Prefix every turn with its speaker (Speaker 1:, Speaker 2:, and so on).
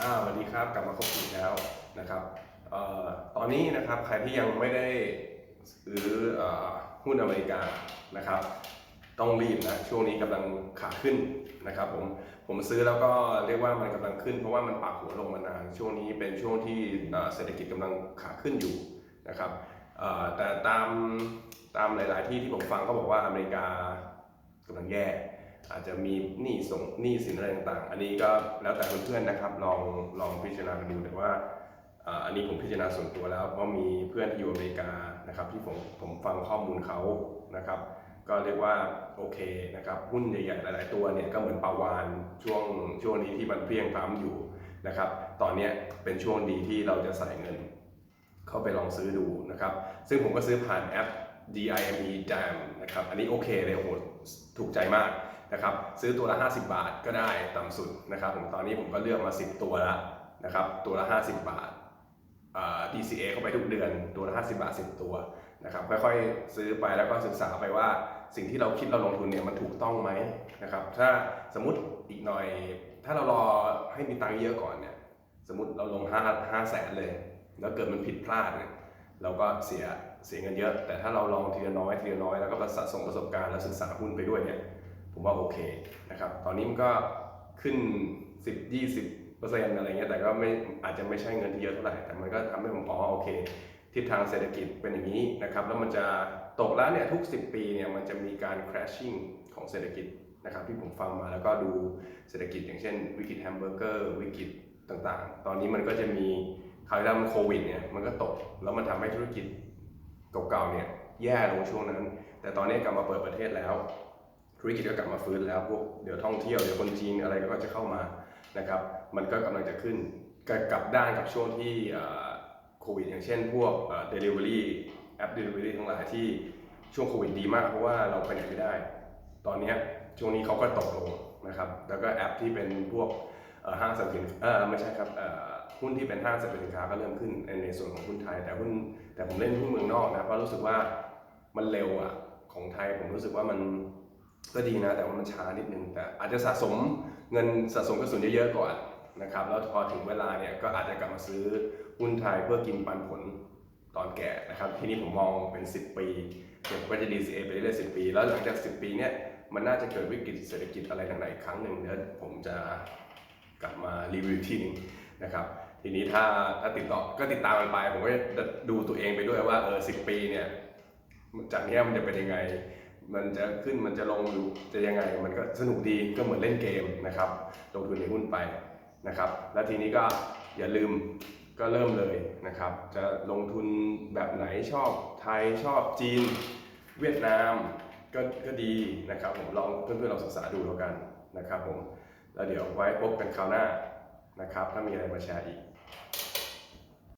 Speaker 1: อ่าสวัสดีครับกลับมาพบอีกแล้วนะครับเอ่อตอนนี้นะครับใครที่ยังไม่ได้ซื้อเอ่อหุ้นอเมริกานะครับ ต้องรีบนะช่วงนี้กำลังขาขึ้นนะครับผมผมซื้อแล้วก็เรียกว่ามันกำลังขึ้นเพราะว่ามันปรับหัวลงมานาน ช่วงนี้เป็นช่วงที่เศรษฐกิจกำลังขาขึ้นอยู่นะครับเอ่อแต่ตามตามหลาย ๆ ที่ที่ผมฟังเขาบอกว่าอเมริกากำลังแย่ อาจจะมีหนี้ส่งหนี้สินอะไรต่างๆ อันนี้ก็แล้วแต่เพื่อนๆนะครับ ลองลองพิจารณาดูแต่ว่าอันนี้ผมพิจารณาส่วนตัวแล้วเพราะมีเพื่อนที่อยู่อเมริกานะครับ ที่ผมผมฟังข้อมูลเขานะครับ ก็เรียกว่าโอเคนะครับหุ้นใหญ่ๆหลายๆตัวเนี่ยก็เหมือนปลาวานช่วงช่วงนี้ที่มันเพียงพล้ำอยู่นะครับ ตอนนี้เป็นช่วงดีที่เราจะใส่เงิน เข้าไปลองซื้อดูนะครับ ซึ่งผมก็ซื้อผ่านแอป DIME Jam นะครับ อันนี้โอเคเลยโอ้โหถูกใจมาก นะครับซื้อตัวละ 50 บาทก็ได้ต่ำสุดนะครับผมตอนนี้ผมก็เลือกมา 10 ตัวแล้วนะครับตัวละ 50 บาท DCA เข้าไปทุกเดือนตัวละ 50 บาท 10 ตัวนะครับค่อยๆซื้อไปแล้วก็ศึกษาไปว่าสิ่งที่เราคิดเราลงทุนเนี่ยมันถูกต้องไหมนะครับถ้าสมมติอีกหน่อย ถ้าเรารอให้มีตังค์เยอะก่อนเนี่ยสมมติเราลง5 5แสนเลย แล้วเกิดมันผิดพลาดเนี่ยเราก็เสียเสียเงินเยอะ แต่ถ้าเราลองทีละน้อยทีละน้อยแล้วก็สะสมประสบการณ์และศึกษาหุ้นไปด้วยเนี่ย ผมว่าโอเคนะครับ ตอนนี้มันก็ขึ้น 10 20เปอร์เซ็นต์อะไรเงี้ยแต่ก็ไม่อาจจะไม่ใช่เงินที่เยอะเท่าไหร่แต่มันก็ทำให้ผมอ๋อโอเค ทิศทางเศรษฐกิจเป็นอย่างนี้นะครับ แล้วมันจะตกแล้วเนี่ยทุก 10 ปีเนี่ยมันจะมีการ crashing ของเศรษฐกิจนะครับที่ผมฟังมาแล้วก็ดูเศรษฐกิจอย่างเช่น วิกฤตแฮมเบอร์เกอร์วิกฤตต่างๆ ตอนนี้มันก็จะมีคราวที่แล้วมันโควิดเนี่ยมันก็ตกแล้วมันทำให้ธุรกิจเก่าๆเนี่ยแย่ลงช่วงนั้น แต่ตอนนี้กลับมาเปิดประเทศแล้ว ธุรกิจก็กลับมาฟื้นแล้วพวกเดี๋ยวท่องเที่ยวเดี๋ยวคนจีนอะไรก็จะเข้ามานะครับ มันก็กำลังจะขึ้นกับกลับด้านกับช่วงที่โควิดอย่างเช่น พวกเอ่อ delivery แอป delivery ทั้งหลายที่ช่วงโควิดดีมากเพราะว่าเราไปไหนไม่ได้ ตอนนี้ช่วงนี้เขาก็ตกลงนะครับ แล้วก็แอปที่เป็นพวกห้างสรรพสินค้าเออไม่ใช่ครับหุ้นที่เป็นห้างสรรพสินค้าก็เริ่มขึ้นในในส่วนของหุ้นไทย แต่หุ้นแต่ผมเล่นหุ้นเมืองนอกนะเพราะรู้สึกว่ามันเร็วอะของไทยผมรู้สึกว่ามัน ก็ดีนะแต่ว่ามันช้านิดนึงแต่อาจจะสะสมเงินสะสมกระสุนเยอะๆก่อนนะครับแล้วพอถึงเวลาเนี่ยก็อาจจะกลับมาซื้อหุ้นไทยเพื่อกินปันผลตอนแก่นะครับทีนี้ผมมองเป็น 10 ปีเดี๋ยวก็จะ DCA ไปเรื่อยๆ10 ปี แล้วหลังจาก 10 ปีเนี่ยมันน่าจะเกิดวิกฤตเศรษฐกิจอะไรต่างๆอีกครั้งหนึ่งเดี๋ยวผมจะกลับมารีวิวอีกทีหนึงนะครับทีนี้ถ้าถ้าติดต่อก็ติดตามมันไปผมก็จะดูตัวเองไปด้วยว่าเออสิปีเนี่ยจากเนี้ยมันจะเป็นยังไง มันจะขึ้นมันจะลงหรือจะยังไง มันก็สนุกดีก็เหมือนเล่นเกมนะครับ ลงทุนในหุ้นไปนะครับ แล้วทีนี้ก็อย่าลืมก็เริ่มเลยนะครับ จะลงทุนแบบไหนชอบไทยชอบจีน เวียดนามก็ก็ดีนะครับผมลองเพื่อนๆลองศึกษาดูแล้วกันนะครับผมแล้วเดี๋ยวไว้พบกันคราวหน้านะครับ ถ้ามีอะไรมาแชร์อีก